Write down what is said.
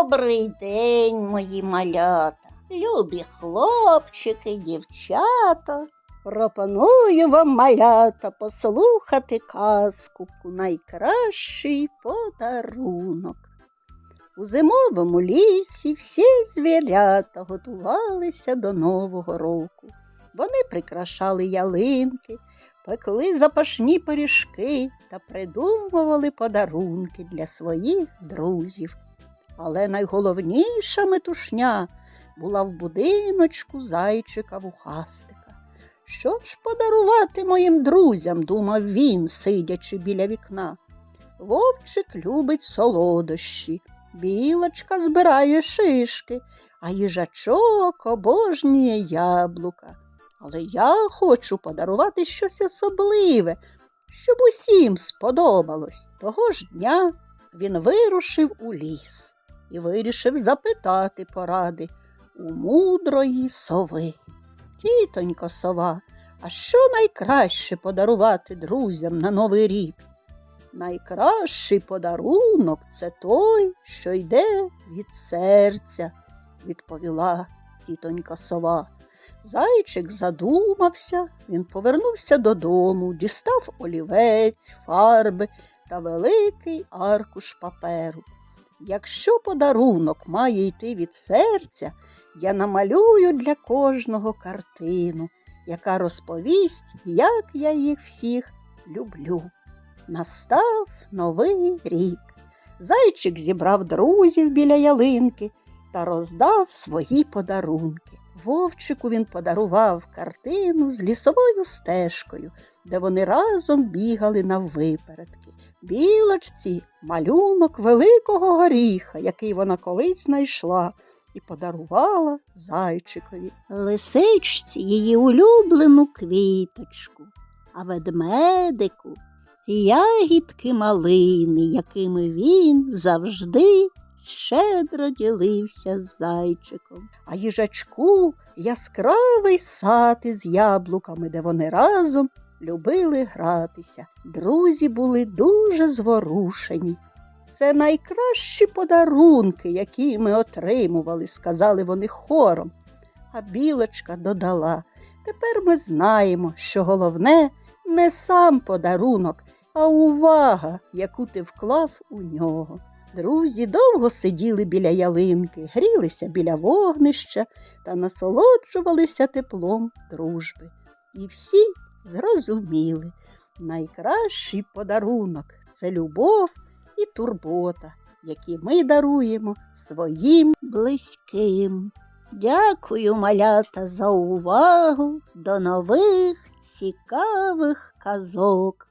Добрий день, мої малята, любі хлопчики, дівчата. Пропоную вам, малята, послухати казку найкращий подарунок. У зимовому лісі всі звірята готувалися до Нового року. Вони прикрашали ялинки, пекли запашні пиріжки та придумували подарунки для своїх друзів. Але найголовніша метушня була в будиночку зайчика вухастика. Що ж подарувати моїм друзям, думав він, сидячи біля вікна. Вовчик любить солодощі, білочка збирає шишки, а їжачок обожнює яблука. Але я хочу подарувати щось особливе, щоб усім сподобалось. Того ж дня він вирушив у ліс і вирішив запитати поради у мудрої сови. Тітонько сова, а що найкраще подарувати друзям на Новий рік? Найкращий подарунок це той, що йде від серця, відповіла тітонька сова. Зайчик задумався, він повернувся додому, дістав олівець, фарби та великий аркуш паперу. Якщо подарунок має йти від серця, я намалюю для кожного картину, яка розповість, як я їх всіх люблю. Настав новий рік. Зайчик зібрав друзів біля ялинки та роздав свої подарунки. Вовчику він подарував картину з лісовою стежкою, де вони разом бігали на випередки. Білочці малюнок великого горіха, який вона колись знайшла, і подарувала зайчикові. Лисичці її улюблену квіточку, а ведмедику ягідки малини, якими він завжди щедро ділився з зайчиком, а їжачку яскравий сад із яблуками, де вони разом любили гратися. Друзі були дуже зворушені. Це найкращі подарунки, які ми отримували, сказали вони хором. А білочка додала тепер ми знаємо, що головне не сам подарунок, а увага, яку ти вклав у нього. Друзі довго сиділи біля ялинки, грілися біля вогнища та насолоджувалися теплом дружби. І всі зрозуміли, найкращий подарунок це любов і турбота, які ми даруємо своїм близьким. Дякую, малята, за увагу. До нових цікавих казок.